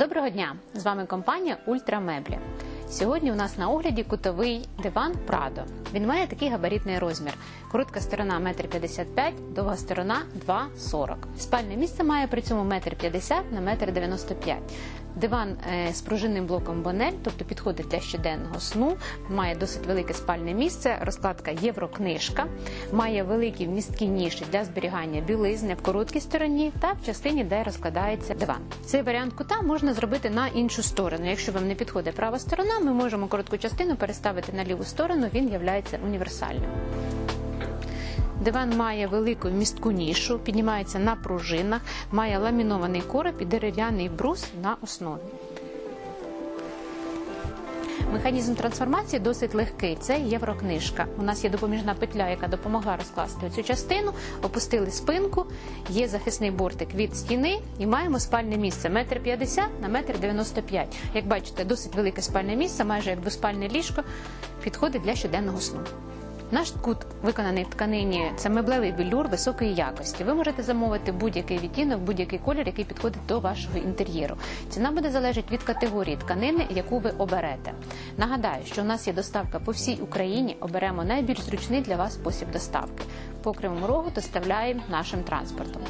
Доброго дня! З вами компанія Ультрамеблі. Сьогодні у нас на огляді кутовий диван Прадо. Він має такий габаритний розмір. Коротка сторона 1,55 м, довга сторона 2,40 м. Спальне місце має при цьому 1,50 м на 1,95 м. Диван е, з пружинним блоком Бонель, тобто підходить для щоденного сну, має досить велике спальне місце, розкладка Єврокнижка, має великі вмісткі ніші для зберігання білизни в короткій стороні та в частині, де розкладається диван. Цей варіант кута можна зробити на іншу сторону. Якщо вам не підходить права сторона, ми можемо коротку частину переставити на ліву сторону. Він є універсальним. Диван має велику вмістку нішу, піднімається на пружинах, має ламінований короб і дерев'яний брус на основі. Механізм трансформації досить легкий. Це єврокнижка. У нас є допоміжна петля, яка допомогла розкласти цю частину. Опустили спинку, є захисний бортик від стіни і маємо спальне місце 1,50 на 1,95 м. Як бачите, досить велике спальне місце, майже як двоспальне ліжко, підходить для щоденного сну. Наш кут виконаний в тканині це меблевий білюр високої якості. Ви можете замовити будь-який відтінок, будь-який колір, який підходить до вашого інтер'єру. Ціна буде залежати від категорії тканини, яку ви оберете. Нагадаю, що у нас є доставка по всій Україні. Оберемо найбільш зручний для вас спосіб доставки. По Рогу доставляємо нашим транспортом.